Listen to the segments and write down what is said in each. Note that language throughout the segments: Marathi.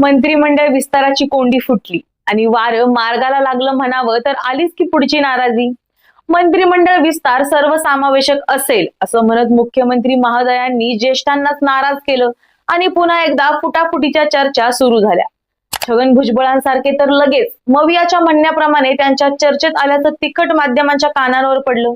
मंत्रिमंडळ विस्ताराची कोंडी फुटली. आणि वारं मार्गाला लागलं म्हणावं तर आलीच की पुढची नाराजी. मंत्रिमंडळ विस्तार सर्वसमावेशक असेल असं म्हणत मुख्यमंत्री महोदयांनी ज्येष्ठांनाच नाराज केलं आणि पुन्हा एकदा फुटाफुटीच्या चर्चा सुरू झाल्या. छगन भुजबळांसारखे तर लगेच मवियाच्या म्हणण्याप्रमाणे त्यांच्या चर्चेत आल्याचं तिखट माध्यमांच्या कानांवर पडलं.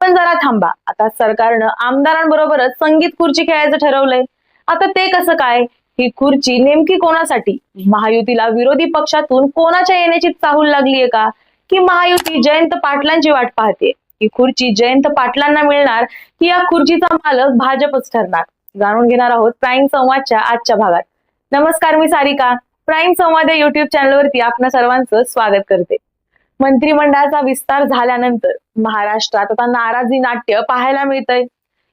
पण जरा थांबा आता सरकारनं आमदारांबरोबरच संगीत खुर्ची खेळायचं ठरवलंय. आता ते कसं काय? ही खुर्ची नेमकी कोणासाठी? महायुतीला विरोधी पक्षातून कोणाच्या येण्याची चाहूल लागलीये का? की महायुती जयंत पाटलांची वाट पाहते ही खुर्ची जयंत पाटलांना मिळणार की या खुर्चीचा मालक भाजपच ठरणार? जाणून घेणार आहोत प्राईम संवादच्या आजच्या भागात. नमस्कार मी सारिका. प्राईम संवाद या युट्यूब चॅनलवरती आपणा सर्वांचं स्वागत करते. मंत्रिमंडळाचा विस्तार झाल्यानंतर महाराष्ट्रात आता नाराजी नाट्य पाहायला मिळतंय.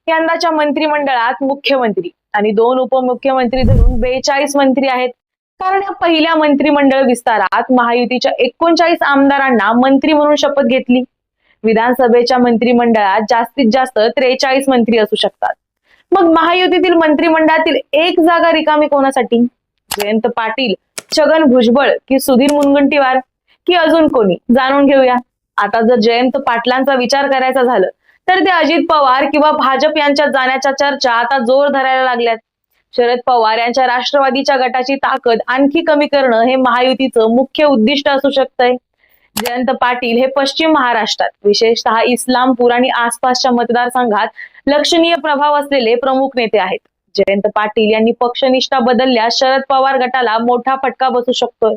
यंदाच्या मंत्रिमंडळात मुख्यमंत्री आणि दोन उपमुख्यमंत्री धरून बेचाळीस मंत्री आहेत. कारण या पहिल्या मंत्रिमंडळ विस्तारात महायुतीच्या एकोणचाळीस आमदारांना मंत्री म्हणून शपथ घेतली. विधानसभेच्या मंत्रिमंडळात जास्तीत जास्त त्रेचाळीस मंत्री असू शकतात. मग महायुतीतील मंत्रिमंडळातील एक जागा रिकामी कोणासाठी? जयंत पाटील छगन भुजबळ की सुधीर मुनगंटीवार? की अजून कोणी? जाणून घेऊया. आता जर जयंत पाटलांचा विचार करायचा झालं तर ते अजित पवार किंवा भाजप यांच्या जाण्याच्या चर्चा आता जोर धरायला लागल्यात. शरद पवार यांच्या राष्ट्रवादीच्या गटाची ताकद आणखी कमी करणं हे महायुतीचं मुख्य उद्दिष्ट असू शकतंय. जयंत पाटील हे पश्चिम महाराष्ट्रात विशेषतः इस्लामपूर आणि आसपासच्या मतदारसंघात लक्षणीय प्रभाव असलेले प्रमुख नेते आहेत. जयंत पाटील यांनी पक्षनिष्ठा बदलल्यास शरद पवार गटाला मोठा फटका बसू शकतोय.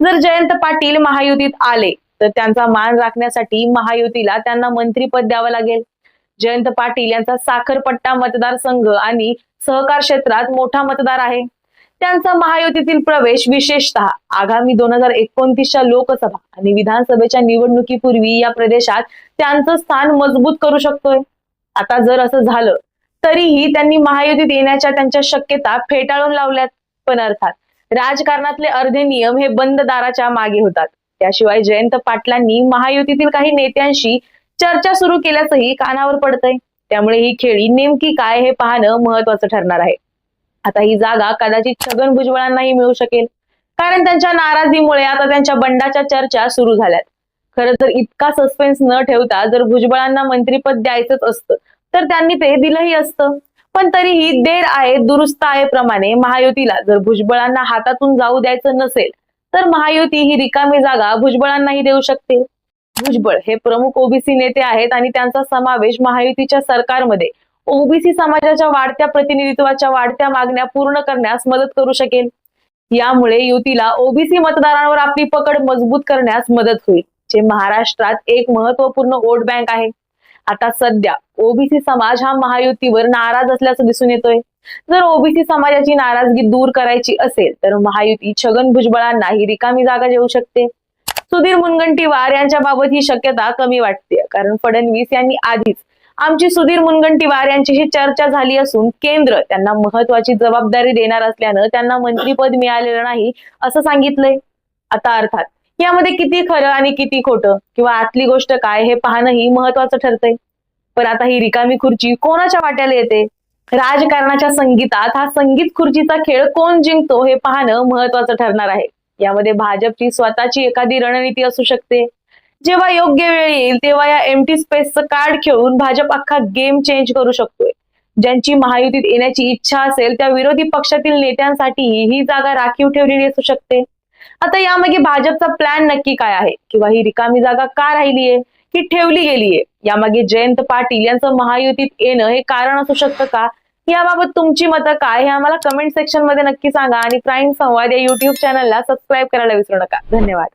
जर जयंत पाटील महायुतीत आले तर त्यांचा मान राखण्यासाठी महायुतीला त्यांना मंत्रीपद द्यावं लागेल. जयंत पाटील यांचा साखरपट्टा मतदारसंघ आणि सहकार क्षेत्रात मोठा मतदार आहे. त्यांचा महायुतीतील प्रवेश विशेषतः आगामी दोन हजार एकोणतीसच्या लोकसभा आणि विधानसभेच्या निवडणुकीपूर्वी या प्रदेशात त्यांचं स्थान मजबूत करू शकतोय. आता जर असं झालं तरीही त्यांनी महायुतीत येण्याच्या त्यांच्या शक्यता फेटाळून लावल्यात. पण अर्थात राजकारणातले अर्धे नियम हे बंद दाराच्या मागे होतात. त्याशिवाय जयंत पाटलांनी महायुतीतील काही नेत्यांशी चर्चा सुरू केल्याचंही कानावर पडतंय. त्यामुळे ही खेळी नेमकी काय हे पाहणं महत्वाचं ठरणार आहे. आता ही जागा कदाचित छगन भुजबळांनाही मिळू शकेल. कारण त्यांच्या नाराजीमुळे आता त्यांच्या बंडाच्या चर्चा सुरू झाल्यात. खरं तर इतका सस्पेन्स न ठेवता जर भुजबळांना मंत्रीपद द्यायचंच असतं तर त्यांनी ते दिलंही असतं. पण तरीही देर आहे दुरुस्त आहे प्रमाणे महायुतीला जर भुजबळांना हातातून जाऊ द्यायचं नसेल तर महायुती ही रिकामी जागा भुजबळांनाही देऊ शकते. भुजबळ हे प्रमुख ओबीसी नेते आहेत आणि त्यांचा समावेश महायुतीच्या सरकारमध्ये ओबीसी समाजाच्या वाढत्या प्रतिनिधित्वाच्या वाढत्या मागण्या पूर्ण करण्यास मदत करू शकेल. यामुळे युतीला ओबीसी मतदारांवर आपली पकड मजबूत करण्यास मदत होईल जे महाराष्ट्रात एक महत्त्वपूर्ण वोट बँक आहे. आता सध्या ओबीसी समाज हा महायुतीवर नाराज असल्याचं दिसून येतोय. जर ओबीसी समाजाची नाराजगी दूर करायची असेल तर महायुती छगन भुजबळांना ही रिकामी जागा देऊ शकते. सुधीर मुनगंटीवार यांच्या बाबत ही शक्यता कमी वाटते कारण फडणवीस यांनी आधीच आमची सुधीर मुनगंटीवार यांच्याशी चर्चा झाली असून केंद्र त्यांना महत्वाची जबाबदारी देणार असल्यानं त्यांना मंत्रीपद मिळालेलं नाही असं सांगितलंय. आता अर्थात यामध्ये किती खरं आणि किती खोटं किंवा आतली गोष्ट काय हे पाहणंही महत्वाचं ठरतंय. पण आता ही रिकामी खुर्ची कोणाच्या वाट्याला येते? राजकारणाच्या संगीतात हा संगीत खुर्चीचा खेळ कोण जिंकतो हे पाहणं महत्वाचं ठरणार आहे. यामध्ये भाजपची स्वतःची एखादी रणनीती असू शकते. जेव्हा योग्य वेळ येईल तेव्हा या एमटी स्पेसचं कार्ड खेळून भाजप अख्खा गेम चेंज करू शकतोय. ज्यांची महायुतीत येण्याची इच्छा असेल त्या विरोधी पक्षातील नेत्यांसाठी ही जागा राखीव ठेवलेली असू शकते. आता यामागे भाजपचा प्लॅन नक्की काय आहे? किंवा ही रिकामी जागा का राहिलीये? ही ठेवली गेलीये. यामागे जयंत पाटील यांचं महायुतीत येणं हे कारण असू शकतं का? याबाबत तुमची मतं काय हे आम्हाला कमेंट सेक्शनमध्ये नक्की सांगा आणि प्राईम संवाद या युट्यूब चॅनलला सबस्क्राईब करायला विसरू नका. धन्यवाद.